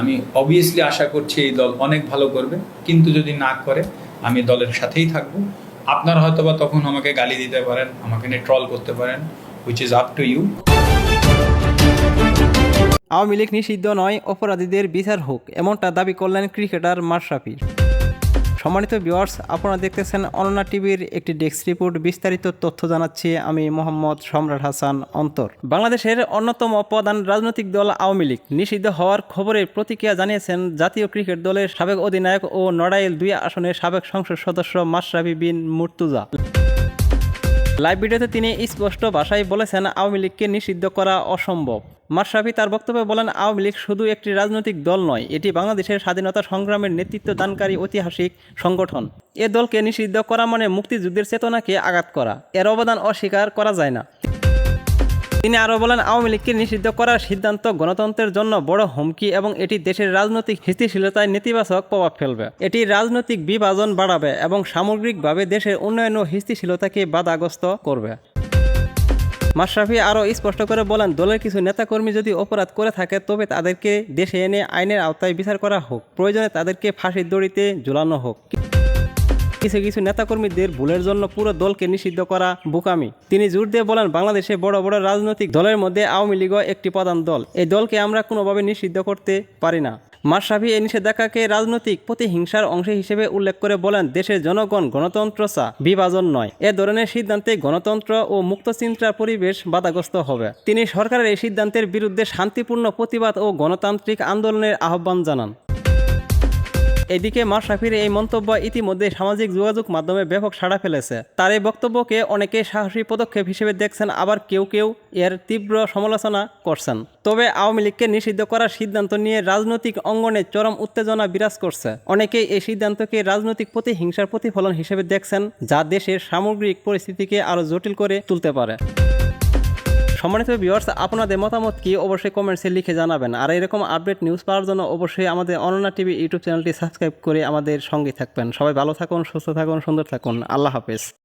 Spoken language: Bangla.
আমি অবভিয়াসলি আশা করছি এই দল অনেক ভালো করবে, কিন্তু যদি না করে, আমি দলের সাথেই থাকব। আপনারা হয়তো বা তখন আমাকে গালি দিতে পারেন, আমাকে নিয়ে ট্রল করতে পারেন which is up to you Awami League নিষিদ্ধ নয়, অপরাধীদের বিচার হোক, এমনটা দাবি করলেন ক্রিকেটার মাশরাফি। সম্মানিত ভিউয়ার্স আপনারা দেখতেছেন অনন্যা টিভির একটি ডেস্ক রিপোর্ট বিস্তারিত তথ্য জানাচ্ছি আমি মোহাম্মদ সম্রাট হাসান অন্তর। বাংলাদেশের অন্যতম প্রধান রাজনৈতিক দল আওয়ামী লীগ নিষিদ্ধ হওয়ার খবরে প্রতিক্রিয়া জানিয়েছেন জাতীয় ক্রিকেট দলের সাবেক অধিনায়ক ও নড়াইল দুই আসনের সাবেক সংসদ সদস্য মাশরাফি বিন মুর্তুজা। লাইভ ভিডিওতে তিনি স্পষ্ট ভাষায় বলেছেন, আওয়ামী লীগকে নিষিদ্ধ করা অসম্ভব। মাশরাফি তার বক্তব্যে বলেন, আওয়ামী লীগ শুধু একটি রাজনৈতিক দল নয়, এটি বাংলাদেশের স্বাধীনতা সংগ্রামের নেতৃত্ব দানকারী ঐতিহাসিক সংগঠন। এ দলকে নিষিদ্ধ করা মানে মুক্তিযুদ্ধের চেতনাকে আঘাত করা। এর অবদান অস্বীকার করা যায় না। তিনি আরও বলেন, আওয়ামী লীগকে নিষিদ্ধ করার সিদ্ধান্ত গণতন্ত্রের জন্য বড় হুমকি এবং এটি দেশের রাজনৈতিক স্থিতিশীলতায় নেতিবাচক প্রভাব ফেলবে। এটি রাজনৈতিক বিভাজন বাড়াবে এবং সামগ্রিকভাবে দেশের উন্নয়ন ও স্থিতিশীলতাকে বাধাগ্রস্ত করবে। মাশরাফি আরও স্পষ্ট করে বলেন, দলের কিছু নেতাকর্মী যদি অপরাধ করে থাকে, তবে তাদেরকে দেশে এনে আইনের আওতায় বিচার করা হোক। প্রয়োজনে তাদেরকে ফাঁসির দড়িতে ঝুলানো হোক। কিছু কিছু নেতাকর্মীদের ভুলের জন্য পুরো দলকে নিষিদ্ধ করা বোকামি। তিনি জোর দিয়ে বলেন, বাংলাদেশে বড় বড় রাজনৈতিক দলের মধ্যে আওয়ামী লীগ একটি প্রধান দল। এই দলকে আমরা কোনোভাবে নিষিদ্ধ করতে পারি না। মাশরাফি এই নিষেধাজ্ঞাকে রাজনৈতিক প্রতিহিংসার অংশ হিসেবে উল্লেখ করে বলেন, দেশের জনগণ গণতন্ত্র চা, বিভাজন নয়। এ ধরনের সিদ্ধান্তে গণতন্ত্র ও মুক্ত চিন্তার পরিবেশ বাধাগ্রস্ত হবে। তিনি সরকারের এই সিদ্ধান্তের বিরুদ্ধে শান্তিপূর্ণ প্রতিবাদ ও গণতান্ত্রিক আন্দোলনের আহ্বান জানান। এদিকে মাশরাফির এই মন্তব্য ইতিমধ্যে সামাজিক যোগাযোগ মাধ্যমে ব্যাপক সাড়া ফেলেছে। তার এই বক্তব্যকে অনেকে সাহসী পদক্ষেপ হিসেবে দেখছেন, আবার কেউ কেউ এর তীব্র সমালোচনা করছেন। তবে আওয়ামী লীগকে নিষিদ্ধ করার সিদ্ধান্ত নিয়ে রাজনৈতিক অঙ্গনে চরম উত্তেজনা বিরাজ করছে। অনেকেই এই সিদ্ধান্তকে রাজনৈতিক প্রতিহিংসার প্রতিফলন হিসেবে দেখছেন, যা দেশের সামগ্রিক পরিস্থিতিকে আরও জটিল করে তুলতে পারে। সম্মানিত ভিউয়ার্স আপনাদের মতামত কি? অবশ্যই কমেন্টসে লিখে জানাবেন। আর এরকম আপডেট নিউজ পাওয়ার জন্য অবশ্যই আমাদের অনন্যা টিভি ইউটিউব চ্যানেলটি সাবস্ক্রাইব করে আমাদের সঙ্গে থাকবেন। সবাই ভালো থাকুন, সুস্থ থাকুন, সুন্দর থাকুন। আল্লাহ হাফেজ।